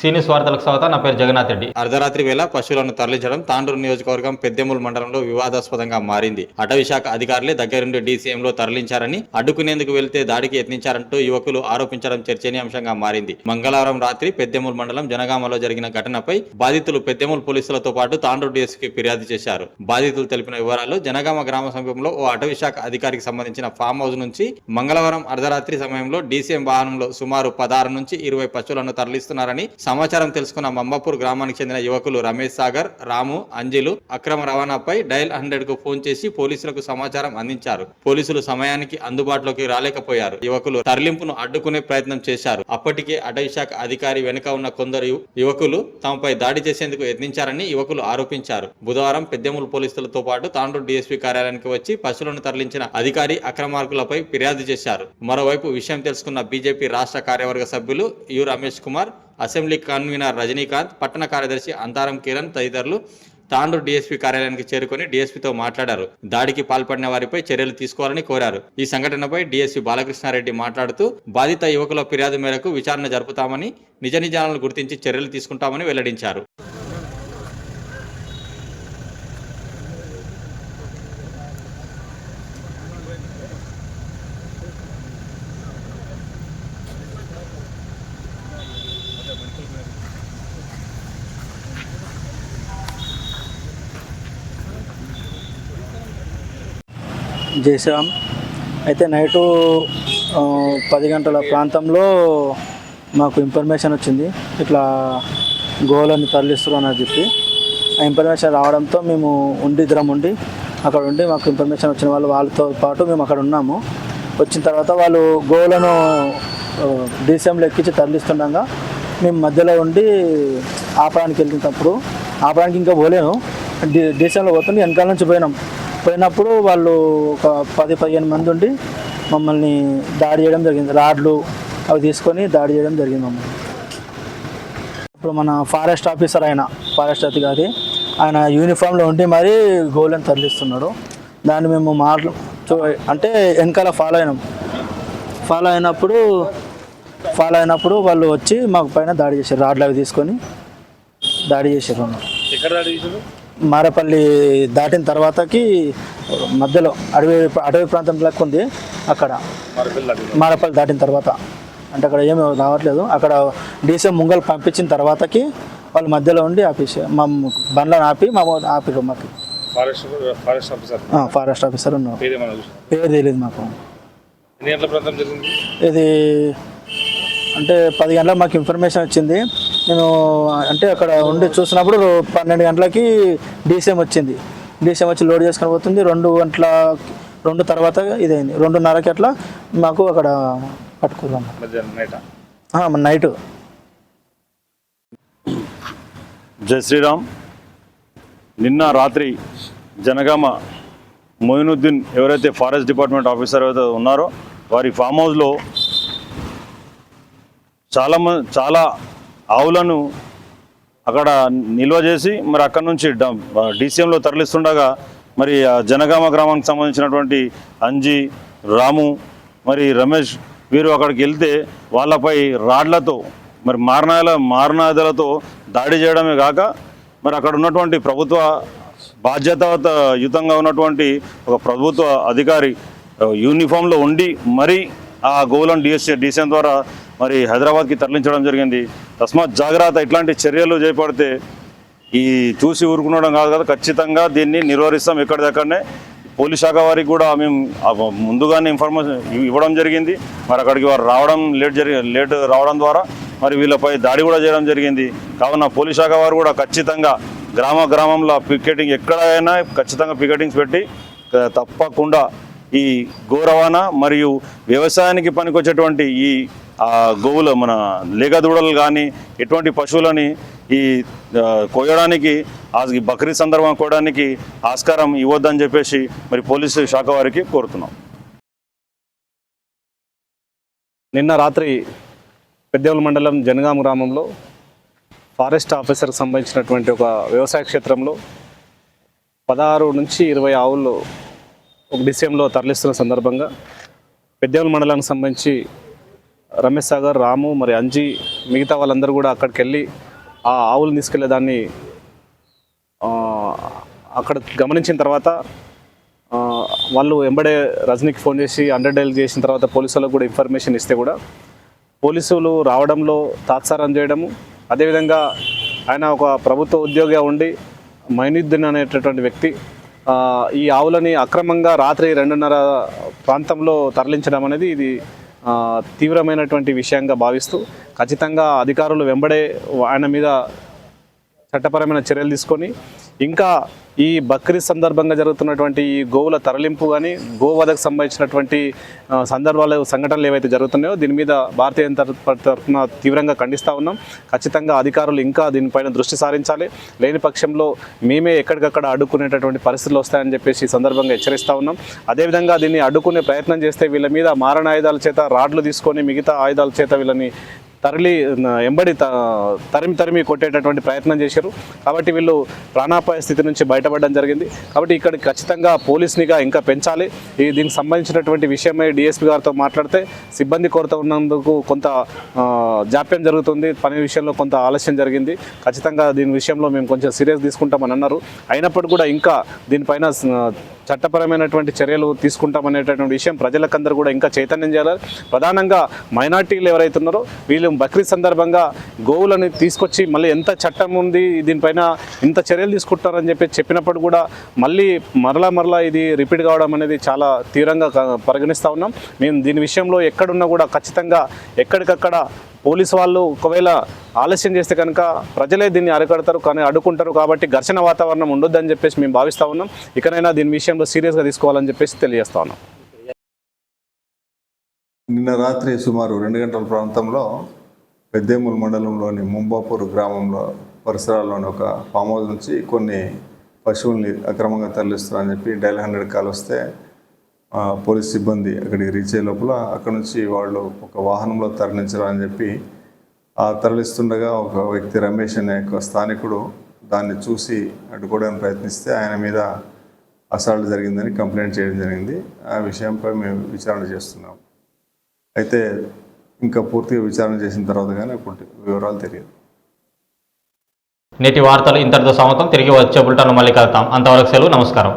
సీనియస్ వార్తలకు స్వాగతం నా పేరు జగన్నాథ్ రెడ్డి. అర్ధరాత్రి వేళ పశువులను తరలించడం తాండూరు నియోజకవర్గం పెద్దెమూలు మండలంలో వివాదాస్పదంగా మారింది. అటవీశాఖ అధికారులే దగ్గరుండి డీసీఎంలో తరలించారని అడ్డుకునేందుకు వెళ్తే దాడికి యత్నించారంటూ యువకులు ఆరోపించడం చర్చనీయాంశంగా మారింది. మంగళవారం రాత్రి పెద్దెమూలు మండలం జనగామలో జరిగిన ఘటనపై బాధితులు పెద్దెమూలు పోలీసులతో పాటు తాండూరు డీఎస్కి ఫిర్యాదు చేశారు. బాధితులు తెలిపిన వివరాలు జనగామ గ్రామ సమీపంలో ఓ అటవీశాఖ అధికారికి సంబంధించిన ఫామ్ హౌస్ నుంచి మంగళవారం అర్ధరాత్రి సమయంలో డీసీఎం వాహనంలో సుమారు పదహారు నుంచి ఇరవై పశువులను తరలిస్తున్నారని సమాచారం తెలుసుకున్న మమ్మపూర్ గ్రామానికి చెందిన యువకులు రమేష్ సాగర్ రాము అంజలు అక్రమ రవాణాపై డయల్ హండ్రెడ్కు ఫోన్ చేసి పోలీసులకు సమాచారం అందించారు. పోలీసులు సమయానికి అందుబాటులోకి రాలేకపోయారు. యువకులు తరలింపును అడ్డుకునే ప్రయత్నం చేశారు. అప్పటికే అటవీ శాఖ అధికారి వెనుక ఉన్న కొందరు యువకులు తమపై దాడి చేసేందుకు యత్నించారని యువకులు ఆరోపించారు. బుధవారం పెద్దెముల పోలీసులతో పాటు తాండూరు డీఎస్పీ కార్యాలయానికి వచ్చి పశువులను తరలించిన అధికారి అక్రమార్కులపై ఫిర్యాదు చేశారు. మరోవైపు విషయం తెలుసుకున్న బీజేపీ రాష్ట్ర కార్యవర్గ సభ్యులు U Ramesh Kumar assembly convener Rajinikanth పట్టణ కార్యదర్శి అంతారం కిరణ్ తదితరులు తాండూరు డీఎస్పీ కార్యాలయానికి చేరుకొని డీఎస్పీతో మాట్లాడారు. దాడికి పాల్పడిన వారిపై చర్యలు తీసుకోవాలని కోరారు. ఈ సంఘటనపై డీఎస్పీ బాలకృష్ణారెడ్డి మాట్లాడుతూ బాధిత యువకుల ఫిర్యాదు మేరకు విచారణ జరుపుతామని నిజ నిజాలను గుర్తించి చర్యలు తీసుకుంటామని వెల్లడించారు. చేసాం అయితే నైటు పది గంటల ప్రాంతంలో మాకు ఇన్ఫర్మేషన్ వచ్చింది. ఇట్లా గోలని తరలిస్తున్నారు అని చెప్పి. ఆ ఇన్ఫర్మేషన్ రావడంతో మేము ఉండి ఇద్దరం ఉండి అక్కడ ఉండి మాకు ఇన్ఫర్మేషన్ వచ్చిన వాళ్ళు వాళ్ళతో పాటు మేము అక్కడ ఉన్నాము. వచ్చిన తర్వాత వాళ్ళు గోలను డీసీఎంలో ఎక్కించి తరలిస్తుండగా మేము మధ్యలో ఉండి ఆపడానికి వెళ్ళినప్పుడు ఆపడానికి ఇంకా పోలేను. డి డీసీఎంలో పోతుంటే వెనకాల నుంచి పోయినాం. పోయినప్పుడు వాళ్ళు ఒక పది పదిహేను మంది ఉండి మమ్మల్ని దాడి చేయడం జరిగింది. రాడ్లు అవి తీసుకొని దాడి చేయడం జరిగింది మమ్మల్ని. ఇప్పుడు మన ఫారెస్ట్ ఆఫీసర్ ఆయన ఫారెస్ట్ అధికారి ఆయన యూనిఫామ్లో ఉండి మరీ గోళ్ళని తరలిస్తున్నాడు. దాన్ని మేము మాట్లా చూ- అంటే వెనకాల ఫాలో అయినాం. ఫాలో అయినప్పుడు ఫాలో అయినప్పుడు వాళ్ళు వచ్చి మాకు పైన దాడి చేశారు. రాడ్లు అవి తీసుకొని దాడి చేశారు ఎక్కడ దాడి చేశారు? మారేపల్లి దాటిన తర్వాతకి మధ్యలో అడవి అడవి ప్రాంతం లెక్క ఉంది అక్కడ. మరపిల్లి దాటిన తర్వాత. అంటే అక్కడ ఏమి రావట్లేదు. అక్కడ డీసీఎం ముంగల్ పంపించిన తర్వాతకి వాళ్ళు మధ్యలో ఉండి ఆపేసి మా బండ్లను ఆపి మా ఆపిరు మాకు. Forest officer. ఉన్నారు. పేరు తెలియదు మాకు. ఇది అంటే పది గంటలకు మాకు ఇన్ఫర్మేషన్ వచ్చింది. నేను అంటే అక్కడ ఉండి చూసినప్పుడు పన్నెండు గంటలకి డీసీఎం వచ్చింది. డీసీఎం వచ్చి లోడ్ చేసుకొని పోతుంది. రెండు గంటల రెండు తర్వాత ఇదైంది. రెండున్నరకి అట్లా మాకు అక్కడ పట్టుకున్నాం. నైట్ నైట్ జై శ్రీరామ్. నిన్న రాత్రి జనగామ మొయినుద్దీన్ ఎవరైతే ఫారెస్ట్ డిపార్ట్మెంట్ ఆఫీసర్ ఎవరైతే ఉన్నారో వారి ఫామ్ హౌస్లో చాలా చాలా ఆవులను అక్కడ నిల్వ చేసి మరి అక్కడ నుంచి డీసీఎంలో తరలిస్తుండగా మరి ఆ జనగామ గ్రామానికి సంబంధించినటువంటి అంజి రాము మరి రమేష్ వీరు అక్కడికి వెళ్తే వాళ్ళపై రాడ్లతో మరి మారణాల మారణాదులతో దాడి చేయడమే కాక మరి అక్కడ ఉన్నటువంటి ప్రభుత్వ బాధ్యతాయుతంగా ఉన్నటువంటి ఒక ప్రభుత్వ అధికారి యూనిఫామ్లో ఉండి మరి ఆ గోవులను డిఎస్సీ డిసిఎం ద్వారా మరి హైదరాబాద్కి తరలించడం జరిగింది. తస్మాత్ జాగ్రత్త ఇట్లాంటి చర్యలు చేపడితే ఈ చూసి ఊరుకునడం కాదు కదా. ఖచ్చితంగా దీన్ని నిర్వహిస్తాం ఎక్కడిదక్కడనే పోలీస్ శాఖ వారికి కూడా మేము ముందుగానే ఇన్ఫర్మేషన్ ఇవ్వడం జరిగింది. మరి అక్కడికి వారు రావడం లేట్ జరిగి లేట్ రావడం ద్వారా మరి వీళ్ళపై దాడి కూడా చేయడం జరిగింది. కావున పోలీస్ శాఖ వారు కూడా ఖచ్చితంగా గ్రామ గ్రామంలో పికెటింగ్ ఎక్కడైనా ఖచ్చితంగా పికెటింగ్స్ పెట్టి తప్పకుండా ఈ గోరవాణ మరియు వ్యవసాయానికి పనికొచ్చేటువంటి ఈ గోవులు మన లేగ దూడలు కానీ ఎటువంటి పశువులని ఈ కోయడానికి బక్రీద్ సందర్భం కోయడానికి ఆస్కారం ఇవ్వద్దని చెప్పేసి మరి పోలీసు శాఖ వారికి కోరుతున్నాం. నిన్న రాత్రి పెద్దవల మండలం జనగాం గ్రామంలో ఫారెస్ట్ ఆఫీసర్కి సంబంధించినటువంటి ఒక వ్యవసాయ క్షేత్రంలో పదహారు నుంచి ఇరవై ఆవులు ఒక డిసెంలో తరలిస్తున్న సందర్భంగా పెద్దవల మండలానికి సంబంధించి రమేష్ సాగర్ రాము మరి అంజీ మిగతా వాళ్ళందరూ కూడా అక్కడికి వెళ్ళి ఆ ఆవులను తీసుకెళ్ళేదాన్ని అక్కడ గమనించిన తర్వాత వాళ్ళు వెంబడే రజనీకి ఫోన్ చేసి అండర్ డైల్ చేసిన తర్వాత పోలీసులకు కూడా ఇన్ఫర్మేషన్ ఇస్తే కూడా పోలీసులు రావడంలో తాత్సారం చేయడము అదేవిధంగా ఆయన ఒక ప్రభుత్వ ఉద్యోగిగా ఉండి మైనుద్దీన్ అనేటటువంటి వ్యక్తి ఈ ఆవులని అక్రమంగా రాత్రి రెండున్నర ప్రాంతంలో తరలించడం అనేది ఇది తీవ్రమైనటువంటి విషయంగా భావిస్తూ ఖచ్చితంగా అధికారులు వెంబడే ఆయన మీద చట్టపరమైన చర్యలు తీసుకొని ఇంకా ఈ బక్రీద్ సందర్భంగా జరుగుతున్నటువంటి ఈ గోవుల తరలింపు కానీ గోవధకు సంబంధించినటువంటి సందర్భాలు సంఘటనలు ఏవైతే జరుగుతున్నాయో దీని మీద భారతీయ జనతా తరఫున తీవ్రంగా ఖండిస్తూ ఉన్నాం. ఖచ్చితంగా అధికారులు ఇంకా దీనిపైన దృష్టి సారించాలి. లేని పక్షంలో మేమే ఎక్కడికక్కడ అడ్డుకునేటటువంటి పరిస్థితులు వస్తాయని చెప్పేసి ఈ సందర్భంగా హెచ్చరిస్తూ ఉన్నాం. అదేవిధంగా దీన్ని అడ్డుకునే ప్రయత్నం చేస్తే వీళ్ళ మీద మారణ ఆయుధాల చేత రాడ్లు తీసుకొని మిగతా ఆయుధాల చేత వీళ్ళని తరలి ఎంబడి త- తరిమి తరిమి కొట్టేటటువంటి ప్రయత్నం చేశారు. కాబట్టి వీళ్ళు ప్రాణాపాయ స్థితి నుంచి బయటపడడం జరిగింది. కాబట్టి ఇక్కడ ఖచ్చితంగా పోలీస్నిగా ఇంకా పెంచాలి. ఈ దీనికి సంబంధించినటువంటి విషయమై డిఎస్పీ గారితో మాట్లాడితే సిబ్బంది కొరత ఉన్నందుకు కొంత జాప్యం జరుగుతుంది. పని విషయంలో కొంత ఆలస్యం జరిగింది. ఖచ్చితంగా దీని విషయంలో మేము కొంచెం సీరియస్ తీసుకుంటామని అన్నారు. అయినప్పటికీ కూడా ఇంకా దీనిపైన చట్టపరమైనటువంటి చర్యలు తీసుకుంటామనేటటువంటి విషయం ప్రజలకందరూ కూడా ఇంకా చైతన్యం చేయాలి. ప్రధానంగా మైనార్టీలు ఎవరైతే ఉన్నారో వీళ్ళు బక్రీద్ సందర్భంగా గోవులను తీసుకొచ్చి మళ్ళీ ఎంత చట్టం ఉంది దీనిపైన ఇంత చర్యలు తీసుకుంటారని చెప్పి చెప్పినప్పుడు కూడా మళ్ళీ మరలా మరలా ఇది రిపీట్ కావడం అనేది చాలా తీవ్రంగా పరిగణిస్తూ ఉన్నాం. మేము దీని విషయంలో ఎక్కడున్నా కూడా ఖచ్చితంగా ఎక్కడికక్కడ పోలీసు వాళ్ళు ఒకవేళ ఆలస్యం చేస్తే కనుక ప్రజలే దీన్ని అరికడతారు కానీ అడ్డుకుంటారు కాబట్టి ఘర్షణ వాతావరణం ఉండొద్దని చెప్పేసి మేము భావిస్తూ ఉన్నాం. ఇకనైనా దీని విషయంలో సీరియస్గా తీసుకోవాలని చెప్పేసి తెలియజేస్తా ఉన్నాం. నిన్న రాత్రి సుమారు రెండు గంటల ప్రాంతంలో పెద్దేముల్ మండలంలోని ముంబాపూర్ గ్రామంలో పరిసరాల్లోని ఒక ఫామ్ హౌస్ నుంచి కొన్ని పశువుల్ని అక్రమంగా తరలిస్తున్నారని చెప్పి డైల్ హండ్రెడ్ కాల్ వస్తే పోలీస్ సిబ్బంది అక్కడికి రీచ్ అయ్యే లోపల అక్కడ నుంచి వాళ్ళు ఒక వాహనంలో తరలించారని చెప్పి ఆ తరలిస్తుండగా ఒక వ్యక్తి రమేష్ అనే ఒక స్థానికుడు దాన్ని చూసి అడ్డుకోవడానికి ప్రయత్నిస్తే ఆయన మీద అసాల్ట్ జరిగిందని కంప్లైంట్ చేయడం జరిగింది. ఆ విషయంపై మేము విచారణ చేస్తున్నాం. అయితే ఇంకా పూర్తిగా విచారణ చేసిన తర్వాత కానీ అప్పుడు వివరాలు తెలియదు. నేటి వార్తలు ఇంతటితో సమతం తిరిగి వచ్చే బుల్టాను మళ్ళీ కలుతాం అంతవరకు సెలవు. నమస్కారం.